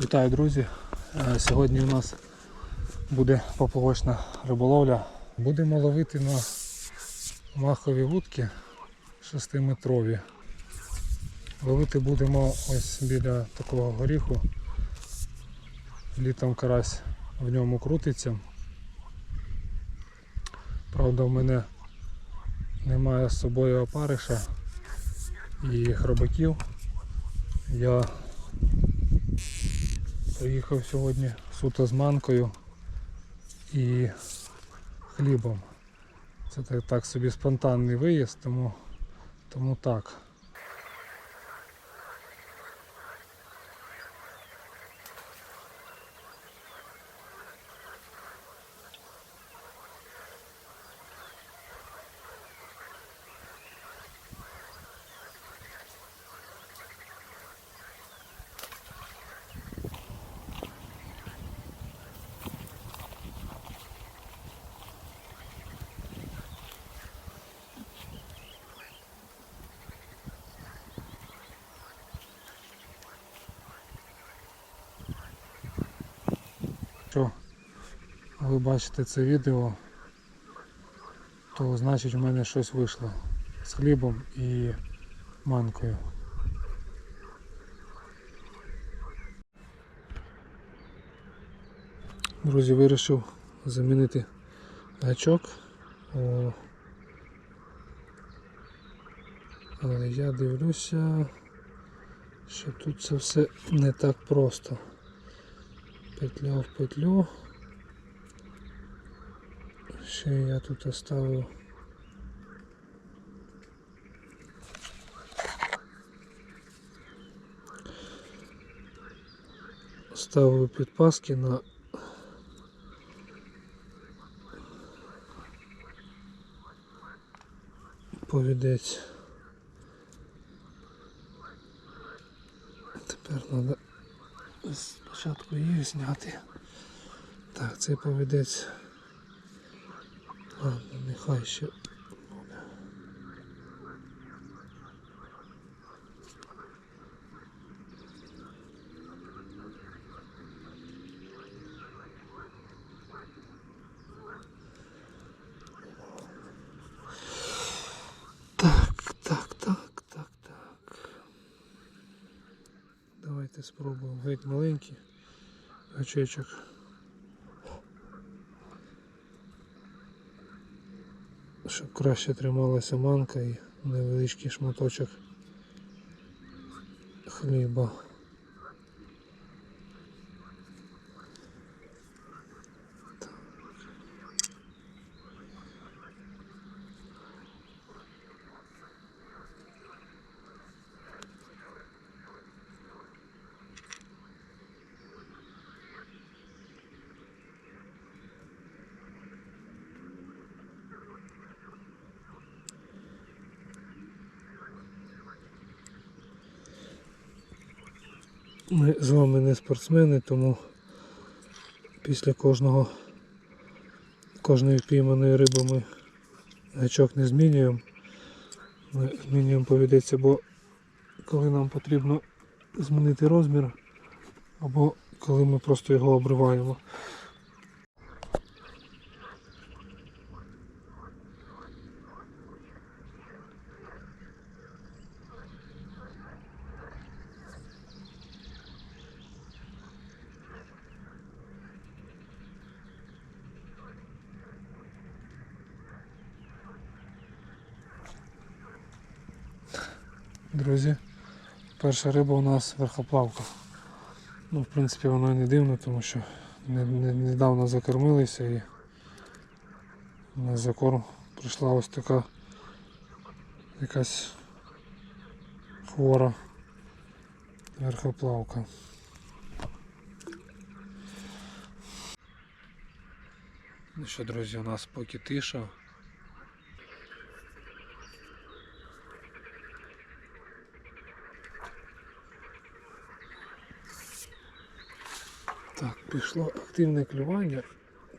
Вітаю, друзі! Е, Сьогодні у нас буде поплавочна риболовля. Будемо ловити на махові вудки 6-метрові. Ловити будемо ось біля такого горіху. Літом карась в ньому крутиться. Правда, в мене немає з собою опариша і хробаків. Я Приїхав сьогодні суто з манкою і хлібом. Це так, собі спонтанний виїзд, тому, тому так. Якщо ви бачите це відео, то значить в мене щось вийшло з хлібом і манкою. Друзі, вирішив замінити гачок. Але я дивлюся, що тут це все не так просто. Петля в петлю. Ще я тут оставив. Ставив підпаски на повідець. Тепер треба спочатку їх зняти. Так, цей повідець. Нехай ще. Давайте спробуємо. Геть маленький гачечок. Щоб краще трималася манка і невеличкий шматочок хліба. Ми з вами не спортсмени, тому після кожного кожної впійманої риби ми гачок не змінюємо. Ми змінюємо повідеться, бо коли нам потрібно змінити розмір, або коли ми просто його обриваємо. Друзі, перша риба у нас верхоплавка. Ну, в принципі, воно і не дивно, тому що не, не, недавно закормилися і на закорм прийшла ось така якась хвора верхоплавка. Ну що, друзі, у нас поки тиша. Так, пішло активне клювання.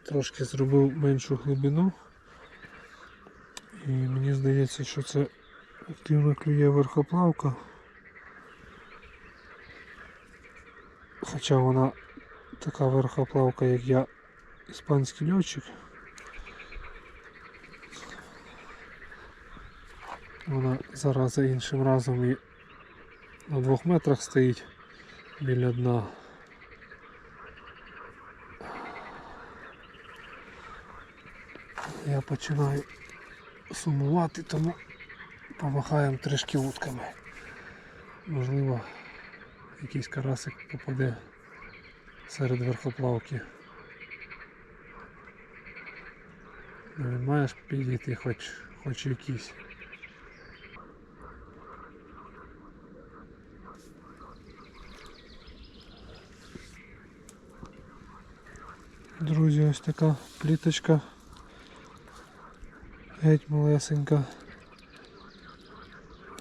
Трошки зробив меншу глибину. І мені здається, що це активно клює верхоплавка. Хоча вона така верхоплавка, як я, іспанський льотчик. Вона зараз за іншим разом і на двох метрах стоїть біля дна. Я починаю сумувати, тому помахаємо трішки вудками. Можливо, якийсь карасик попаде серед верхоплавки. Ну, маєш підійти хоч, хоч якийсь. Друзі, ось така пліточка. Геть малесенька.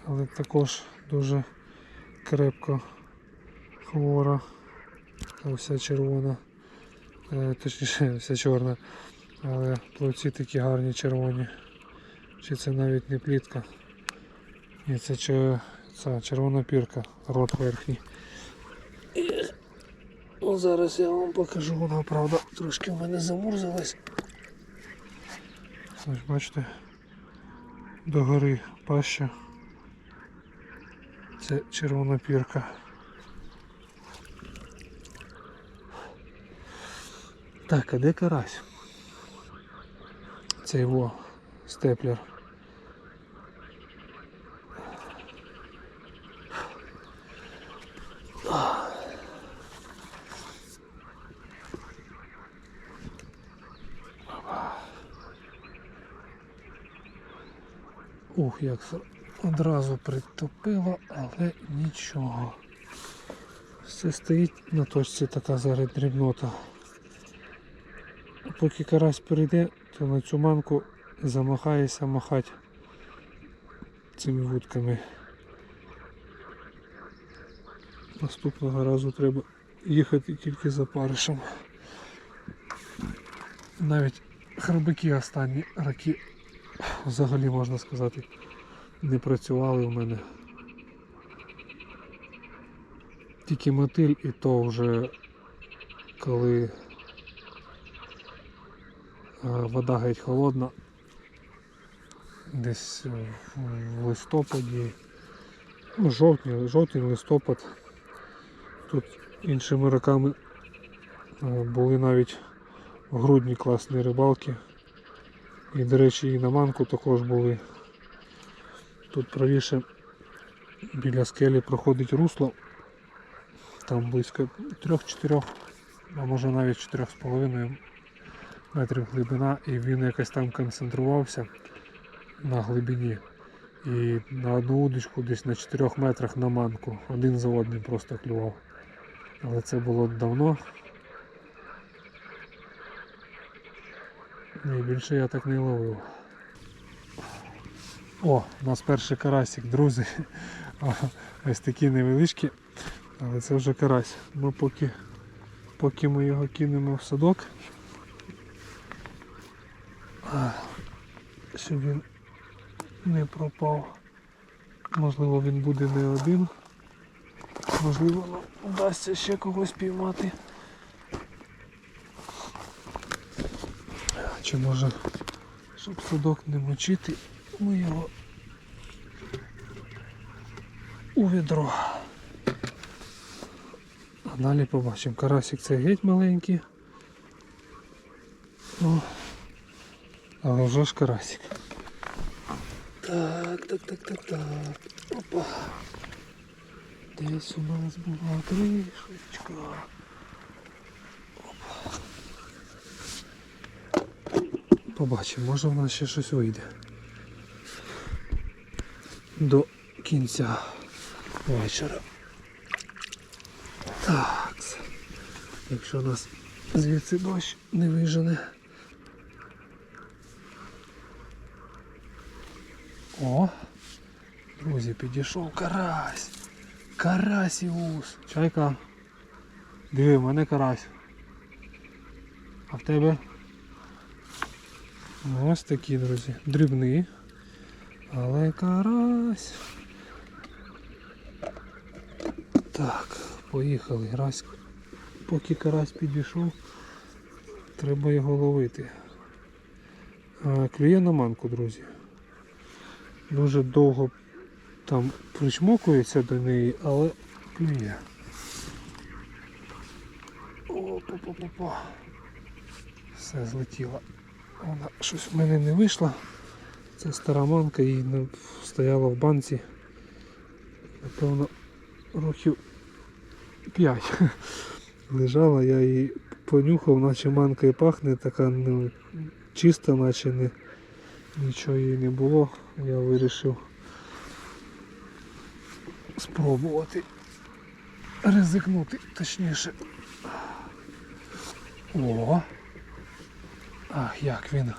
Але також дуже крепко хвора. Вся червона. Е, Точніше, вся чорна. Але плавці такі гарні червоні. Чи це навіть не плітка? Ні, це, че- це червона пірка, рот верхній. Ну, зараз я вам покажу, вона правда трошки в мене замурзалась. Ось бачите, догори паща. Це червона пірка. Так, а де карась? Це його степлер. Ух, як одразу притопило, але нічого. Все стоїть на точці така зараз дрібнота. Поки карась перейде, то на цю манку замахається махати цими вудками. Наступного разу треба їхати тільки за паришем. Навіть хробаки останні роки взагалі можна сказати не працювали у мене. Тільки мотиль і то вже коли е, вода геть холодна, десь в листопаді, ну, жовтні, жовтень, листопад. Тут іншими роками е, були навіть в грудні класні рибалки. І, до речі, і на манку також були. Тут правіше біля скелі проходить русло. Там близько 3-4, а може навіть 4,5 метрів глибина, і він якось там концентрувався на глибині. І на одну удочку десь на 4 метрах на манку. Один за одним просто клював. Але це було давно. Ні, більше я так не ловив. О, у нас перший карасик, друзі. Ось такі невеличкі, але це вже карась. Ми поки, поки ми його кинемо в садок, щоб він не пропав. Можливо він буде не один. Можливо нам вдасться ще когось піймати. Чи може, щоб садок не мочити, ми його у відро. А далі побачимо. Карасик це геть маленький. О, але вже ж карасик. Так, так, так, так, так. Опа. Десь у нас була кришечка. Побачимо, може в нас ще щось вийде. До кінця вечора. Так. Якщо нас звідси дощ не вижене. О! Друзі, підійшов карась. Карасіус. Чайка. Диви, в мене карась. А в тебе? Ось такі, друзі. Дрібний. Але карась. Так, поїхали. Раз поки карась підійшов, треба його ловити. Клює на манку, друзі. Дуже довго там причмокується до неї, але клює. О-па-па-па-па. Все злетіло. Вона щось в мене не вийшло. Це стара манка і стояла в банці. Напевно, років 5 лежала, я її понюхав, наче манка пахне, така ну, чиста, наче не, нічого їй не було. Я вирішив спробувати ризикнути, точніше. О! Ах, як він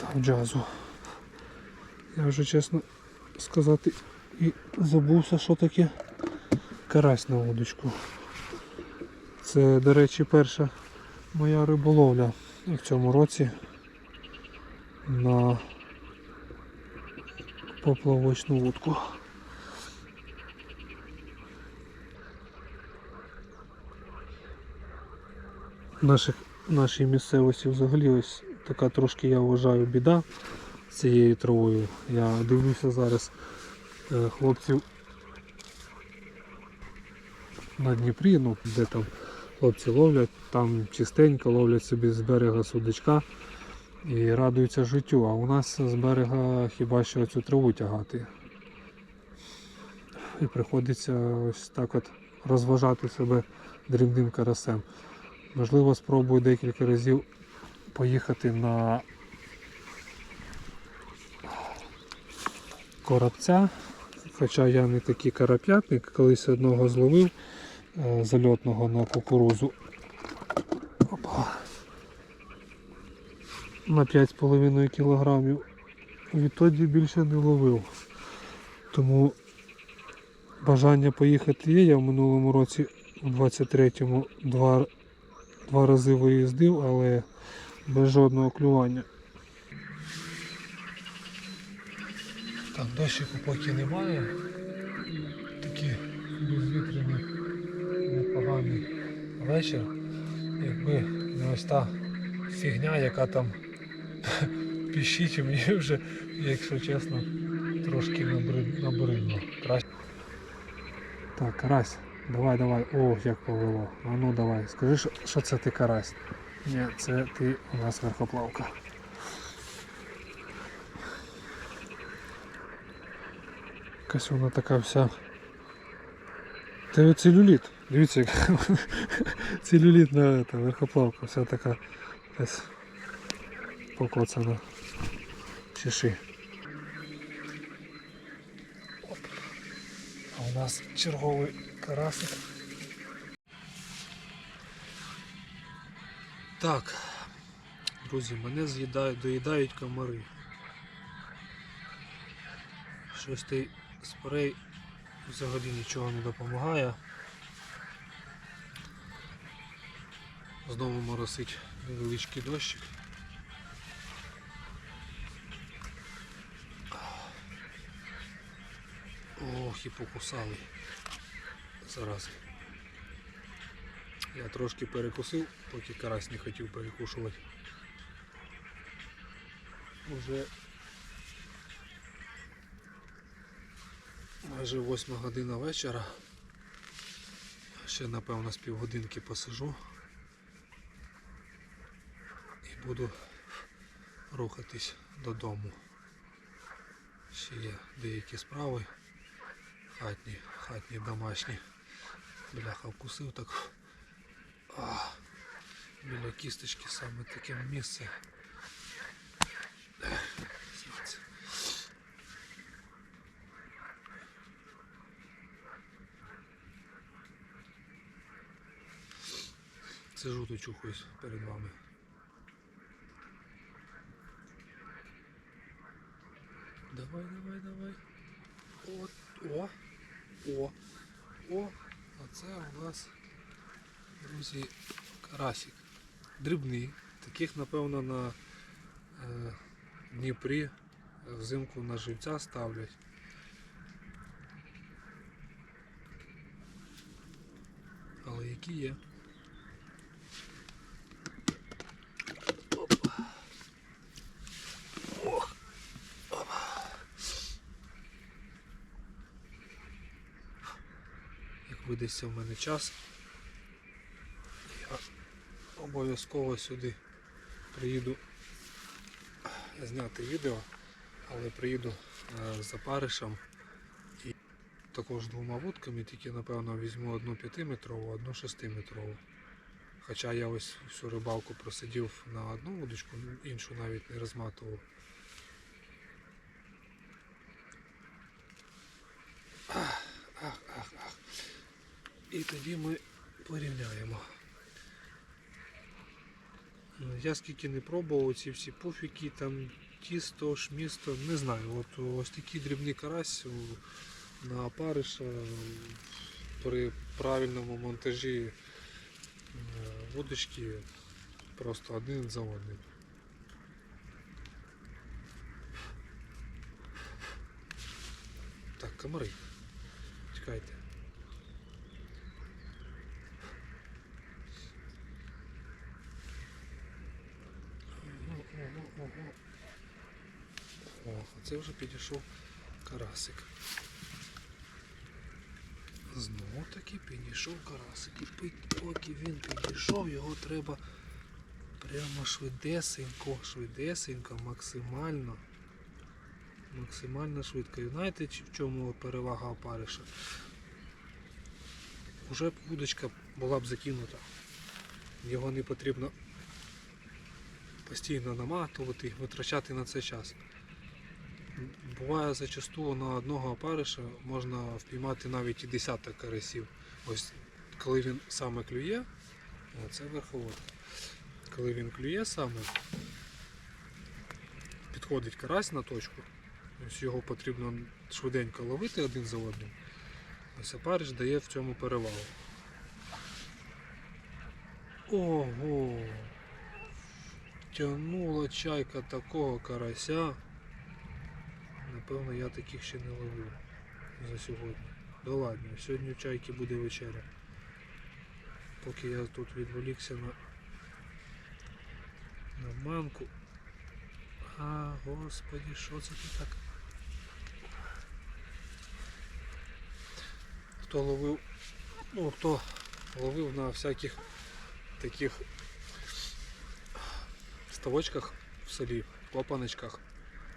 дав джазу. Я вже чесно сказати і забувся, що таке карась на удочку. Це, до речі, перша моя риболовля в цьому році на поплавочну вудку. В нашій місцевості взагалі ось така трошки, я вважаю, біда з цією травою. Я дивлюся зараз е, хлопців на Дніпрі, ну де там хлопці ловлять, там чистенько ловлять собі з берега судачка і радуються життю. А у нас з берега хіба що цю траву тягати. І приходиться ось так от розважати себе дрібним карасем. Можливо, спробую декілька разів поїхати на коробця. Хоча я не такий карап'ятник, колись одного зловив е, зальотного на кукурузу. Опа. На 5,5 кілограмів. Відтоді більше не ловив. Тому бажання поїхати є. Я в минулому році, у 23-му, два, два рази виїздив, але без жодного клювання. Так, дощику поки немає. Такий безвітряний, непоганий вечір. Якби не ось та фігня, яка там піщить, мені вже, якщо чесно, трошки набрид- набридло. Краще. Так, карась, давай, давай. О, як повело. А ну давай. Скажи, що це ти карась. Ні, це ти у нас верхоплавка. Якась вона така вся. Це целюліт. Дивіться, яка целюлітна та, верхоплавка, вся така якась покоцана. Чеши. А у нас черговий карасик. Так, друзі, мене з'їдають, доїдають комари. Щось той спрей взагалі нічого не допомагає. Знову моросить невеличкий дощик. Ох, і покусали. Зараз. Я трошки перекусив, поки карась не хотів перекушувати. Уже майже 8 година вечора. Ще напевно з півгодинки посижу і буду рухатись додому. Ще є деякі справи. Хатні, хатні, домашні. Бляха вкусив так. А, біля кісточки саме таке місце. Звідси. Сижу тут перед вами. Давай, давай, давай. От, о, о, о. А це у нас, друзі, карасик. Дрібний. Таких, напевно, на е, Дніпрі взимку на живця ставлять. Але які є. Ох. Опа. Як видасться в мене час, обов'язково сюди приїду зняти відео, але приїду е, з опаришем і також двома вудками, тільки напевно візьму одну 5-метрову, одну 6-метрову. Хоча я ось всю рибалку просидів на одну вудочку, іншу навіть не розматував. Ах, ах, ах. І тоді ми порівняємо. Я скільки не пробував ці всі пуфіки, там тісто, шмісто, не знаю. От ось такий дрібний карась на опариша при правильному монтажі е, вудочки просто один за одним. Так, комари. Чекайте. Ого, ого, ого. О, це вже підійшов карасик. Знову таки підійшов карасик. І поки він підійшов, його треба прямо швидесенько, швидесенько, максимально. Максимально швидко. І знаєте, в чому перевага опариша? Уже б вудочка була б закинута. Його не потрібно постійно наматувати, витрачати на це час. Буває зачасту на одного опариша можна впіймати навіть і десяток карасів. Ось коли він саме клює, це верховодка. Коли він клює саме, підходить карась на точку, ось його потрібно швиденько ловити один за одним. Ось опариш дає в цьому перевагу. Ого! Тянула чайка такого карася. Напевно, я таких ще не ловив за сьогодні. Да ладно, сьогодні у чайки буде вечеря. Поки я тут відволікся на, на манку. А, господи, що це ти так? Хто ловив, ну хто ловив на всяких таких ставочках в селі, копаночках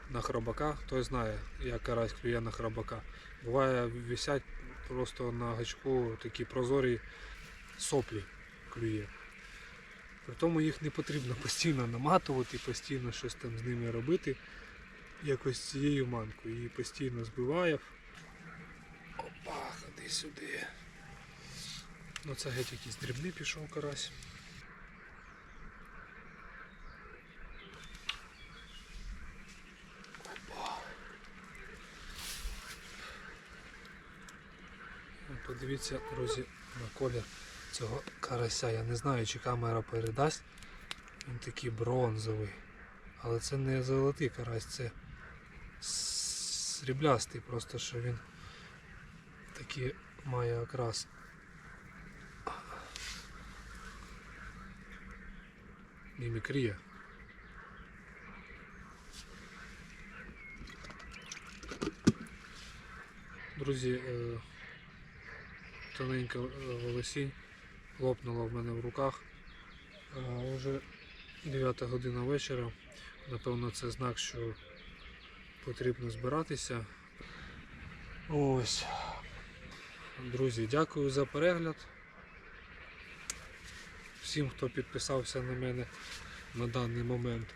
на хробака, той знає, як карась клює на хробака. Буває, висять просто на гачку такі прозорі соплі клює. При тому їх не потрібно постійно наматувати, постійно щось там з ними робити. Якось цією манкою її постійно збиває. Опа, ходи сюди. Ну це геть якийсь дрібний пішов карась. Ну, Подивіться, друзі, на колір цього карася. Я не знаю, чи камера передасть. Він такий бронзовий. Але це не золотий карась, це сріблястий, просто що він такий має окрас. Мімікрія. Друзі, е, тоненька е, волосінь лопнула в мене в руках. А вже 9 година вечора. Напевно, це знак, що потрібно збиратися. Ось. Друзі, дякую за перегляд. Всім, хто підписався на мене на даний момент.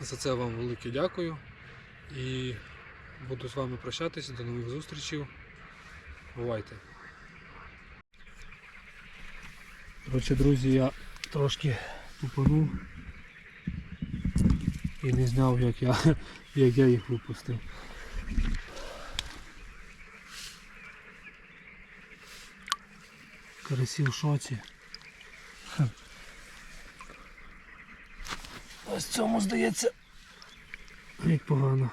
За це вам велике дякую. І буду з вами прощатися. До нових зустрічей. Бувайте. Коротше, друзі, я трошки тупанув і не зняв, як я, як я їх випустив. Карасі в шоці. Ось цьому здається. Як погано.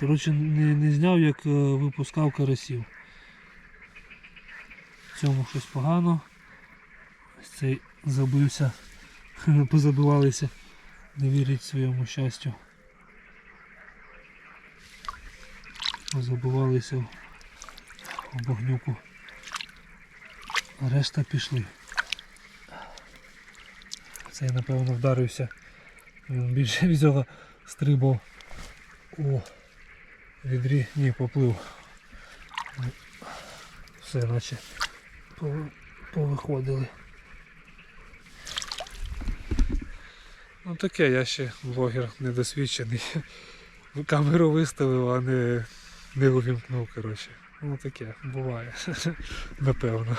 Коротше, не, не зняв, як е, випускав карасів. в цьому щось погано. Цей забився, позабивалися, не вірять своєму щастю. Позабивалися в багнюку. Решта пішли. Цей, напевно, вдарився. Він більше від стрибав у відрі. Ні, поплив. Все, наче пов- повиходили. Ну таке, я ще блогер недосвідчений. Камеру виставив, а не, не увімкнув, коротше. Ну таке, буває. Напевно.